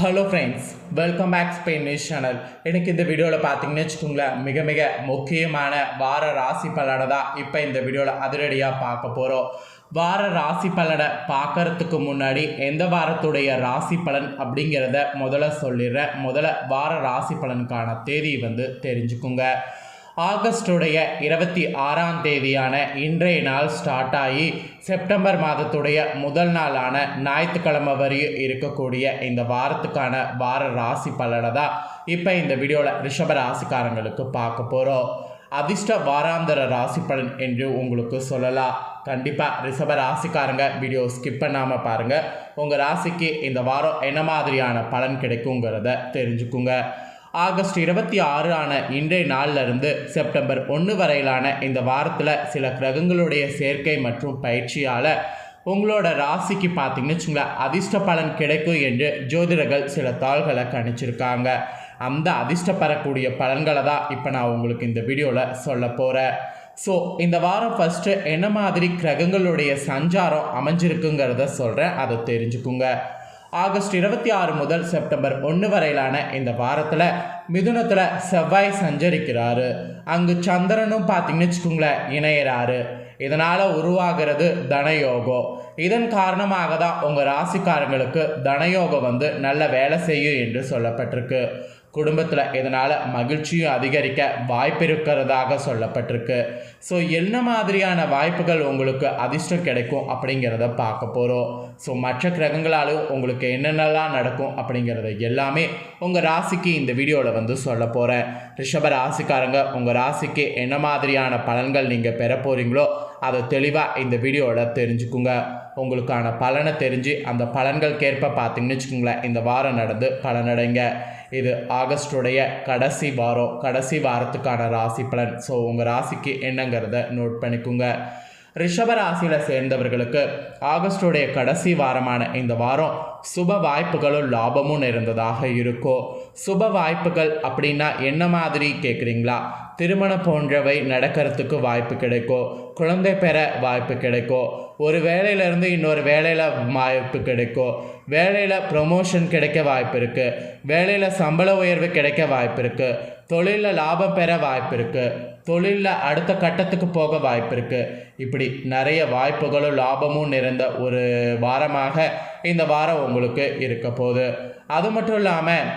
Hello friends welcome back Spain news channel எனக்கு இந்த வீடியோவில் பார்த்தீங்கன்னு வச்சுக்கோங்களேன் மிக மிக முக்கியமான வார ராசி பலனை தான் இப்போ இந்த வீடியோவில் அதிரடியாக பார்க்க போகிறோம் வார ராசி பலனை பார்க்கறதுக்கு முன்னாடி எந்த வாரத்துடைய ராசி பலன் அப்படிங்கிறத முதல்ல சொல்லிடுறேன். முதல்ல வார ராசி பலனுக்கான தேதி வந்து தெரிஞ்சுக்குங்க. ஆகஸ்டுடைய இருபத்தி ஆறாம் தேதியான இன்றைய நாள் ஸ்டார்ட் ஆகி செப்டம்பர் மாதத்துடைய முதல் நாளான ஞாயிற்றுக்கிழமை வரையும் இருக்கக்கூடிய இந்த வாரத்துக்கான வார ராசி பலனை தான் இப்போ இந்த வீடியோவில் ரிஷப ராசிக்காரங்களுக்கு பார்க்க போகிறோம் அதிர்ஷ்ட வாராந்தர ராசி பலன் என்று உங்களுக்கு சொல்லலாம். கண்டிப்பாக ரிஷப ராசிக்காரங்க வீடியோ ஸ்கிப் பண்ணாமல் பாருங்கள் உங்கள் ராசிக்கு இந்த வாரம் என்ன மாதிரியான பலன் கிடைக்குங்கிறத தெரிஞ்சுக்குங்க. ஆகஸ்ட் இருபத்தி ஆறு ஆன இன்றைய நாளிலிருந்து செப்டம்பர் ஒன்று வரையிலான இந்த வாரத்தில் சில கிரகங்களுடைய சேர்க்கை மற்றும் பயிற்சியால் உங்களோட ராசிக்கு பார்த்தீங்கன்னு வச்சுங்களேன் அதிர்ஷ்ட பலன் கிடைக்கும் என்று ஜோதிடர்கள் சில தாள்களை கணிச்சிருக்காங்க. அந்த அதிர்ஷ்ட பெறக்கூடிய பலன்களை தான் இப்போ நான் உங்களுக்கு இந்த வீடியோவில் சொல்ல போகிறேன் ஸோ இந்த வாரம் ஃபஸ்ட்டு என்ன மாதிரி கிரகங்களுடைய சஞ்சாரம் அமைஞ்சிருக்குங்கிறத சொல்கிறேன் அதை தெரிஞ்சுக்குங்க. ஆகஸ்ட் இருபத்தி ஆறு முதல் செப்டம்பர் ஒன்று வரையிலான இந்த வாரத்தில் மிதுனத்தில் செவ்வாய் சஞ்சரிக்கிறாரு. அங்கு சந்திரனும் பார்த்தீங்கன்னு வச்சுக்கோங்களேன் இணையிறாரு. இதனால் உருவாகிறது தனயோகம். இதன் காரணமாக தான் உங்கள் ராசிக்காரங்களுக்கு தனயோகம் வந்து நல்ல வேலை செய்யும் என்று சொல்லப்பட்டிருக்கு. குடும்பத்தில் இதனால் மகிழ்ச்சியும் அதிகரிக்க வாய்ப்பு இருக்கிறதாக சொல்லப்பட்டிருக்கு. ஸோ என்ன மாதிரியான வாய்ப்புகள் உங்களுக்கு அதிர்ஷ்டம் கிடைக்கும் அப்படிங்கிறத பார்க்க போகிறோம் ஸோ மற்ற கிரகங்களாலும் உங்களுக்கு என்னென்னலாம் நடக்கும் அப்படிங்கிறத எல்லாமே உங்கள் ராசிக்கு இந்த வீடியோவில் வந்து சொல்ல போகிறேன் ரிஷப ராசிக்காரங்க உங்கள் ராசிக்கு என்ன மாதிரியான பலன்கள் நீங்கள் பெற போகிறீங்களோ அதை தெளிவாக இந்த வீடியோவில் தெரிஞ்சுக்குங்க. உங்களுக்கான பலனை தெரிஞ்சு அந்த பலன்களுக்கேற்ப பார்த்தீங்கன்னு வச்சுக்கோங்களேன் இந்த வாரம் நடந்து பலனடைங்க. இது ஆகஸ்டுடைய கடைசி வாரம் கடைசி வாரத்துக்கான ராசி பலன். ஸோ உங்கள் ராசிக்கு என்னங்கிறத நோட் பண்ணிக்கோங்க. ரிஷப ராசியில் சேர்ந்தவர்களுக்கு ஆகஸ்டுடைய கடைசி வாரமான இந்த வாரம் சுப வாய்ப்புகளும் லாபமும் நிறைந்ததாக இருக்கும். சுப வாய்ப்புகள் அப்படின்னா என்ன மாதிரி கேட்குறீங்களா திருமணம் போன்றவை நடக்கிறதுக்கு வாய்ப்பு கிடைக்கும். குழந்தை பெற வாய்ப்பு கிடைக்கும். ஒரு வேலையிலேருந்து இன்னொரு வேலையில் வாய்ப்பு கிடைக்கும் வேலையில் ப்ரொமோஷன் கிடைக்க வாய்ப்பு இருக்குது வேலையில் சம்பள உயர்வு கிடைக்க வாய்ப்பு இருக்குது தொழிலில் லாபம் பெற வாய்ப்பு இருக்குது தொழிலில் அடுத்த கட்டத்துக்கு போக வாய்ப்பு இருக்குது இப்படி நிறைய வாய்ப்புகளும் லாபமும் நிறைந்த ஒரு வாரமாக இந்த வாரம் உங்களுக்கு இருக்க போகுது. அது மட்டும் இல்லாமல்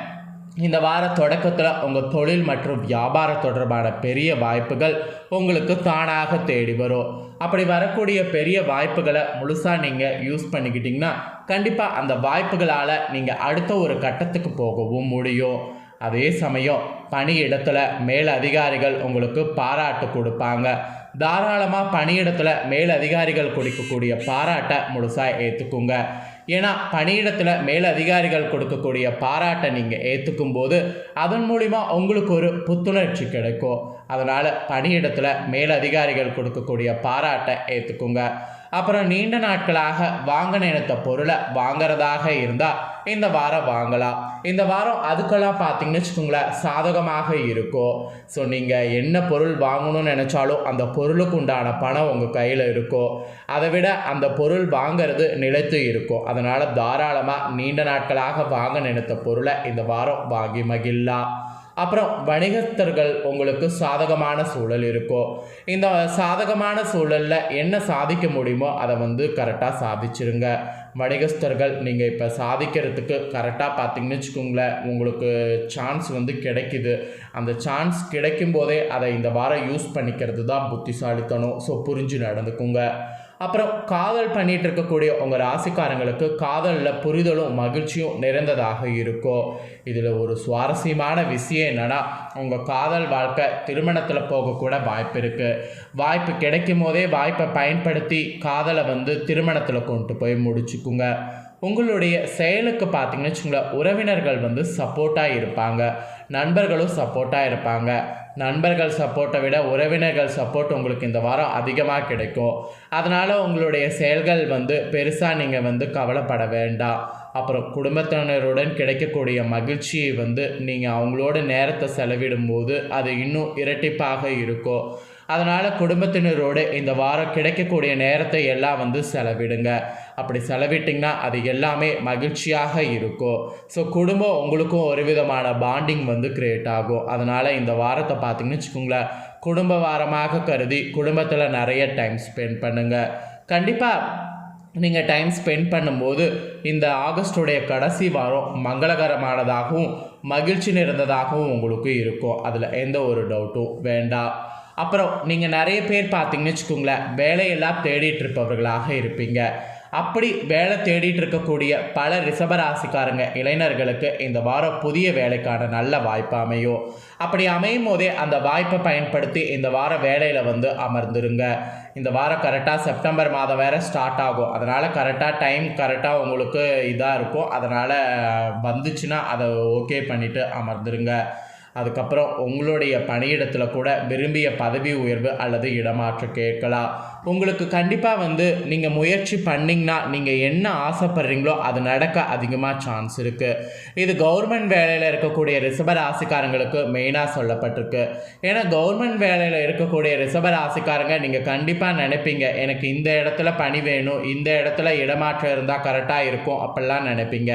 இந்த வார தொடக்கத்தில் உங்கள் தொழில் மற்றும் வியாபாரம் தொடர்பான பெரிய வாய்ப்புகள் உங்களுக்கு தானாக தேடி வரும். அப்படி வரக்கூடிய பெரிய வாய்ப்புகளை முழுசாக நீங்கள் யூஸ் பண்ணிக்கிட்டிங்கன்னா கண்டிப்பாக அந்த வாய்ப்புகளால் நீங்கள் அடுத்த ஒரு கட்டத்துக்கு போகவும் முடியும். அதே சமயம் பணியிடத்தில் மேல் அதிகாரிகள் உங்களுக்கு பாராட்டு கொடுப்பாங்க. தாராளமாக பணியிடத்தில் மேல் அதிகாரிகள் கொடுக்கக்கூடிய பாராட்டை முழுசாக ஏற்றுக்குங்க ஏன்னா பணியிடத்தில் மேலதிகாரிகள் கொடுக்கக்கூடிய பாராட்டை நீங்கள் ஏற்றுக்கும் போது அதன் மூலிமா உங்களுக்கு ஒரு புத்துணர்ச்சி கிடைக்கும். அதனால் பணியிடத்தில் மேலதிகாரிகள் கொடுக்கக்கூடிய பாராட்டை ஏற்றுக்குங்க அப்புறம் நீண்ட நாட்களாக வாங்க நினைத்த பொருளை வாங்கிறதாக இருந்தால் இந்த வாரம் வாங்கலாம். இந்த வாரம் அதுக்கெல்லாம் பார்த்தீங்கன்னு வச்சுக்கோங்களேன் சாதகமாக இருக்கும் ஸோ நீங்கள் என்ன பொருள் வாங்கணும்னு நினச்சாலும் அந்த பொருளுக்கு உண்டான பணம் உங்கள் கையில் இருக்கும் அதை விட அந்த பொருள் வாங்கிறது நிலைத்து இருக்கும் அதனால் தாராளமாக நீண்ட நாட்களாக வாங்க நினைத்த பொருளை இந்த வாரம் வாங்கி மகிழலாம். அப்புறம் வணிகஸ்தர்கள் உங்களுக்கு சாதகமான சூழல் இருக்கும் இந்த சாதகமான சூழலில் என்ன சாதிக்க முடியுமோ அதை வந்து கரெக்டாக சாதிச்சிருங்க. வணிகஸ்தர்கள் நீங்கள் இப்போ சாதிக்கிறதுக்கு கரெக்டாக பார்த்தீங்கன்னு வச்சுக்கோங்களேன் உங்களுக்கு சான்ஸ் வந்து கிடைக்குது. அந்த சான்ஸ் கிடைக்கும் போதே அதை இந்த வாரம் யூஸ் பண்ணிக்கிறது தான் புத்திசாலித்தனம். ஸோ புரிஞ்சு நடந்துக்குங்க. அப்புறம் காதல் பண்ணிட்டு இருக்கக்கூடிய உங்கள் ராசிக்காரங்களுக்கு காதலில் புரிதலும் மகிழ்ச்சியும் நிறைந்ததாக இருக்கும் இதில் ஒரு சுவாரஸ்யமான விஷயம் என்னென்னா உங்கள் காதல் வாழ்க்கை திருமணத்தில் போகக்கூட வாய்ப்பு இருக்குது வாய்ப்பு கிடைக்கும் போதே வாய்ப்பை பயன்படுத்தி காதலை வந்து திருமணத்தில் கொண்டு போய் முடிச்சுக்குங்க. உங்களுடைய செயலுக்கு பார்த்தீங்கன்னு வச்சுங்களேன் உறவினர்கள் வந்து சப்போர்ட்டாக இருப்பாங்க. நண்பர்களும் சப்போர்ட்டாக இருப்பாங்க. நண்பர்கள் சப்போர்ட்டை விட உறவினர்கள் சப்போர்ட் உங்களுக்கு இந்த வாரம் அதிகமாக கிடைக்கும். அதனால் உங்களுடைய செயல்கள் வந்து பெருசாக நீங்கள் வந்து கவலைப்பட வேண்டாம். அப்புறம் குடும்பத்தினருடன் கிடைக்கக்கூடிய மகிழ்ச்சியை வந்து நீங்கள் அவங்களோட நேரத்தை செலவிடும் போது அது இன்னும் இரட்டிப்பாக இருக்கும். அதனால் குடும்பத்தினரோடு இந்த வாரம் கிடைக்கக்கூடிய நேரத்தை எல்லாம் வந்து செலவிடுங்க. அப்படி செலவிட்டிங்கன்னா அது எல்லாமே மகிழ்ச்சியாக இருக்கும். ஸோ குடும்பம் உங்களுக்கும் ஒரு விதமான பாண்டிங் வந்து க்ரியேட் ஆகும். அதனால் இந்த வாரத்தை பார்த்தீங்கன்னு வச்சுக்கோங்களேன் குடும்ப வாரமாக கருதி குடும்பத்தில் நிறைய டைம் ஸ்பெண்ட் பண்ணுங்கள் கண்டிப்பாக நீங்கள் டைம் ஸ்பெண்ட் பண்ணும்போது இந்த ஆகஸ்டுடைய கடைசி வாரம் மங்களகரமானதாகவும் மகிழ்ச்சி நிறைந்ததாகவும் உங்களுக்கு இருக்கும். அதில் எந்த ஒரு டவுட்டும் வேண்டாம். அப்புறம் நீங்கள் நிறைய பேர் பார்த்தீங்கன்னு வச்சுக்கோங்களேன் வேலையெல்லாம் தேடிட்டு இருப்பவர்களாக இருப்பீங்க. அப்படி வேலை தேடிட்டு இருக்கக்கூடிய பல ரிஷபராசிக்காரங்க இளைஞர்களுக்கு இந்த வாரம் புதிய வேலைக்கான நல்ல வாய்ப்பு அமையும். அப்படி அமையும் போதே அந்த வாய்ப்பை பயன்படுத்தி இந்த வாரம் வேலையில் வந்து அமர்ந்துருங்க. இந்த வாரம் கரெக்டாக செப்டம்பர் மாதம் வேறு ஸ்டார்ட் ஆகும். அதனால் கரெக்டாக டைம் கரெக்டாக உங்களுக்கு இதாக இருக்கும். அதனால் வந்துச்சுன்னா அதை ஓகே பண்ணிவிட்டு அமர்ந்துருங்க. அதுக்கப்புறம் உங்களுடைய பணியிடத்தில் கூட விரும்பிய பதவி உயர்வு அல்லது இடமாற்றம் கேட்கலாம். உங்களுக்கு கண்டிப்பாக வந்து நீங்கள் முயற்சி பண்ணிங்கன்னா நீங்கள் என்ன ஆசைப்படுறீங்களோ அது நடக்க அதிகமாக சான்ஸ் இருக்குது இது கவர்மெண்ட் வேலையில் இருக்கக்கூடிய ரிசபராசிக்காரங்களுக்கு மெயினாக சொல்லப்பட்டிருக்கு. ஏன்னா கவர்மெண்ட் வேலையில் இருக்கக்கூடிய ரிசபராசிக்காரங்க நீங்கள் கண்டிப்பாக நினைப்பீங்க எனக்கு இந்த இடத்துல பணி வேணும் இந்த இடத்துல இடமாற்றம் இருந்தால் கரெக்டாக இருக்கும் அப்படிலாம் நினைப்பீங்க.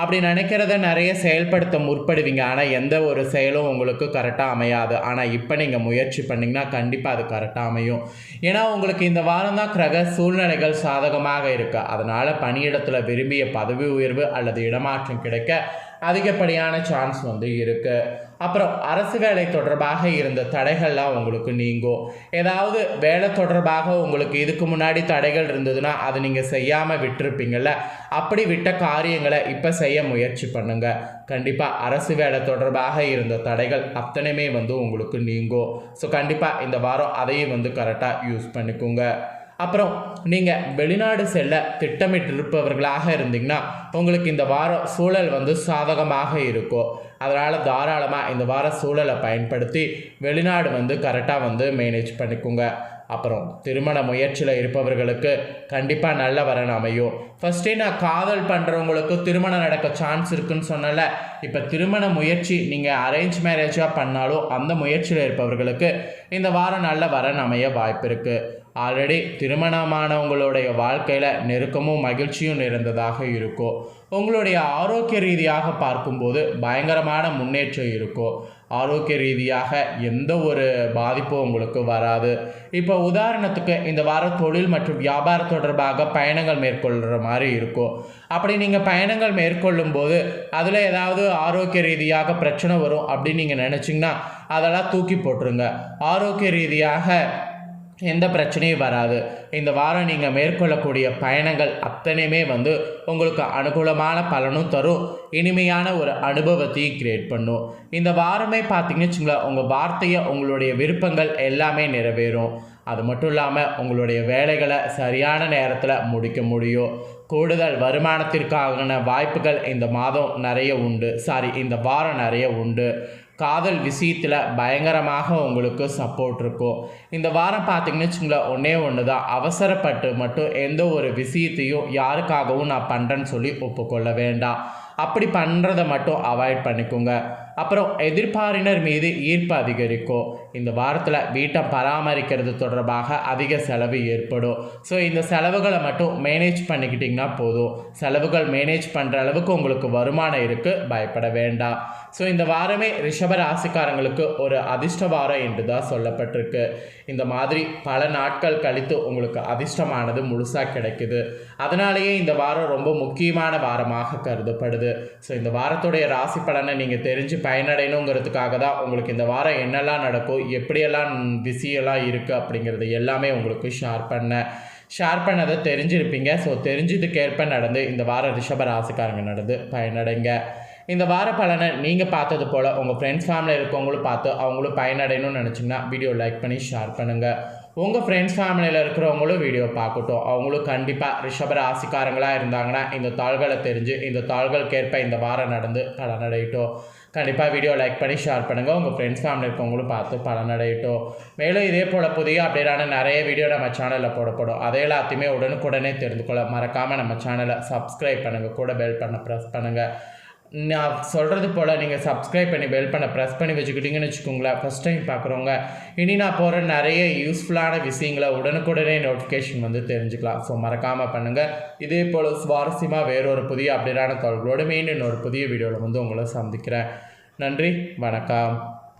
அப்படி நினைக்கிறத நிறைய செயல்படுத்த முற்படுவீங்க. ஆனால் எந்த ஒரு செயலும் உங்களுக்கு கரெக்டாக அமையாது. ஆனால் இப்போ நீங்கள் முயற்சி பண்ணிங்கன்னா கண்டிப்பாக அது கரெக்டாக அமையும். ஏன்னா உங்களுக்கு இந்த வாரம் தான் கிரக சூழ்நிலைகள் சாதகமாக இருக்குது அதனால் பணியிடத்தில் விரும்பிய பதவி உயர்வு அல்லது இடமாற்றம் கிடைக்க அதிகப்படியான சான்ஸ் வந்து இருக்குது அப்புறம் அரசு வேலை தொடர்பாக இருந்த தடைகள்லாம் உங்களுக்கு நீங்கும். ஏதாவது வேலை தொடர்பாக உங்களுக்கு இதுக்கு முன்னாடி தடைகள் இருந்ததுன்னா அது நீங்கள் செய்யாமல் விட்டுருப்பீங்கள்ல அப்படி விட்ட காரியங்களை இப்போ செய்ய முயற்சி பண்ணுங்கள் கண்டிப்பாக அரசு வேலை தொடர்பாக இருந்த தடைகள் அத்தனையுமே வந்து உங்களுக்கு நீங்கும். ஸோ கண்டிப்பாக இந்த வாரம் அதையும் வந்து கரெக்டாக யூஸ் பண்ணிக்கோங்க. அப்புறம் நீங்கள் வெளிநாடு செல்ல திட்டமிட்டிருப்பவர்களாக இருந்தீங்கன்னா உங்களுக்கு இந்த வாரம் சூழல் வந்து சாதகமாக இருக்கும். அதனால் தாராளமாக இந்த வார சூழலை பயன்படுத்தி வெளிநாடு வந்து கரெக்டாக வந்து மேனேஜ் பண்ணிக்கோங்க. அப்புறம் திருமண முயற்சியில் இருப்பவர்களுக்கு கண்டிப்பாக நல்ல வரன் அமையும். ஃபஸ்ட்டே நான் காதல் பண்ணுறவங்களுக்கு திருமணம் நடக்க சான்ஸ் இருக்குன்னு சொன்னல இப்போ திருமண முயற்சி நீங்கள் அரேஞ்ச் மேரேஜாக பண்ணாலும் அந்த முயற்சியில் இருப்பவர்களுக்கு இந்த வாரம் நல்ல வரன் அமைய வாய்ப்பு இருக்குது ஆல்ரெடி திருமணமானவங்களுடைய வாழ்க்கையில் நெருக்கமும் மகிழ்ச்சியும் நிறைந்ததாக இருக்கும் உங்களுடைய ஆரோக்கிய ரீதியாக பார்க்கும்போது பயங்கரமான முன்னேற்றம் இருக்கும் ஆரோக்கிய ரீதியாக எந்த ஒரு பாதிப்பும் உங்களுக்கு வராது. இப்போ உதாரணத்துக்கு இந்த வாரம் தொழில் மற்றும் வியாபாரம் தொடர்பாக பயணங்கள் மேற்கொள்கிற மாதிரி இருக்கும் அப்படி நீங்கள் பயணங்கள் மேற்கொள்ளும் போது அதில் ஏதாவது ஆரோக்கிய ரீதியாக பிரச்சனை வரும் அப்படின்னு நீங்கள் நினச்சிங்கன்னா அதெல்லாம் தூக்கி போட்டுருங்க. ஆரோக்கிய ரீதியாக எந்த பிரச்சனையும் வராது. இந்த வாரம் நீங்கள் மேற்கொள்ளக்கூடிய பயணங்கள் அத்தனையுமே வந்து உங்களுக்கு அனுகூலமான பலனும் தரும். இனிமையான ஒரு அனுபவத்தையும் கிரியேட் பண்ணும். இந்த வாரமே பார்த்தீங்கன்னு வச்சுங்களேன் உங்கள் வார்த்தையை உங்களுடைய விருப்பங்கள் எல்லாமே நிறைவேறும். அது மட்டும் இல்லாமல் உங்களுடைய வேலைகளை சரியான நேரத்தில் முடிக்க முடியும். கூடுதல் வருமானத்திற்கான வாய்ப்புகள் இந்த மாதம் நிறைய உண்டு. சாரி இந்த வாரம் நிறைய உண்டு. காதல் விஷயத்தில் பயங்கரமாக உங்களுக்கு சப்போர்ட் இருக்கும். இந்த வாரம் பார்த்திங்கன்னு வச்சுங்களேன் ஒன்றே ஒன்று தான் அவசரப்பட்டு மட்டும் எந்த ஒரு விஷயத்தையும் யாருக்காகவும் நான் பண்ணுறேன்னு சொல்லி ஒப்புக்கொள்ள வேண்டாம். அப்படி பண்ணுறதை மட்டும் அவாய்ட் பண்ணிக்கோங்க. அப்புறம் எதிர்பாரினர் மீது ஈர்ப்பு அதிகரிக்கும். இந்த வாரத்தில் வீட்டை பராமரிக்கிறது தொடர்பாக அதிக செலவு ஏற்படும். ஸோ இந்த செலவுகளை மட்டும் மேனேஜ் பண்ணிக்கிட்டிங்கன்னா போதும். செலவுகள் மேனேஜ் பண்ணுற அளவுக்கு உங்களுக்கு வருமானம் இருக்குது பயப்பட வேண்டாம். ஸோ இந்த வாரமே ரிஷப ராசிக்காரங்களுக்கு ஒரு அதிர்ஷ்ட வாரம் என்று தான் சொல்லப்பட்டிருக்கு. இந்த மாதிரி பல நாட்கள் கழித்து உங்களுக்கு அதிர்ஷ்டமானது முழுசாக கிடைக்குது. அதனாலேயே இந்த வாரம் ரொம்ப முக்கியமான வாரமாக கருதப்படுது. ஸோ இந்த வாரத்துடைய ராசி பலனை நீங்கள் தெரிஞ்சு பயனடையணுங்கிறதுக்காக தான் உங்களுக்கு இந்த வாரம் என்னெல்லாம் நடக்கும் எப்படியெல்லாம் விசியெல்லாம் இருக்குது அப்படிங்கிறது எல்லாமே உங்களுக்கு ஷேர் பண்ணேன். ஷேர் பண்ணதை தெரிஞ்சிருப்பீங்க. ஸோ தெரிஞ்சதுக்கேற்ப நடந்து இந்த வாரம் ரிஷப ராசிக்காரங்க நடந்து பயனடைங்க. இந்த வார பலனை நீங்கள் பார்த்தது போல் உங்கள் ஃப்ரெண்ட்ஸ் ஃபேமிலியில் இருக்கவங்களும் பார்த்து அவங்களும் பயனடையணும்னு நினச்சிங்கன்னா வீடியோ லைக் பண்ணி ஷேர் பண்ணுங்கள் உங்கள் ஃப்ரெண்ட்ஸ் ஃபேமிலியில் இருக்கிறவங்களும் வீடியோ பார்க்கட்டும். அவங்களும் கண்டிப்பாக ரிஷப ராசிக்காரங்களாக இருந்தாங்கன்னா இந்த தாள்களை தெரிஞ்சு இந்த தாள்களுக்கேற்ப இந்த வாரம் நடந்து பலனடையட்டும். கண்டிப்பாக வீடியோ லைக் பண்ணி ஷேர் பண்ணுங்கள் உங்கள் ஃப்ரெண்ட்ஸ் ஃபேமிலி இருக்கவங்களும் பார்த்து பலனடையட்டும். மேலும் இதே போல் புதிய அப்டேட்டான நிறைய வீடியோ நம்ம சேனலில் போடப்படும். அதை எல்லாத்தையுமே உடனுக்குடனே தெரிந்து கொள்ள மறக்காமல் நம்ம சேனலை சப்ஸ்கிரைப் பண்ணுங்கள் கூட பெல் பண்ண ப்ரெஸ் பண்ணுங்கள் நான் சொல்கிறது போல் நீங்கள் சப்ஸ்கிரைப் பண்ணி பெல் பண்ண ப்ரெஸ் பண்ணி வச்சுக்கிட்டீங்கன்னு வச்சுக்கோங்களேன். ஃபஸ்ட் டைம் பார்க்குறவங்க. இனி நான் போகிற நிறைய யூஸ்ஃபுல்லான விஷயங்களை உடனுக்குடனே நோட்டிஃபிகேஷன் வந்து தெரிஞ்சுக்கலாம். ஸோ மறக்காமல் பண்ணுங்கள் இதே போல் சுவாரஸ்யமாக வேறொரு புதிய அப்டேட்டான தகவல்களோடு மீண்டும் இன்னொரு புதிய வீடியோவில் வந்து உங்களை சந்திக்கிறேன். நன்றி. வணக்கம்.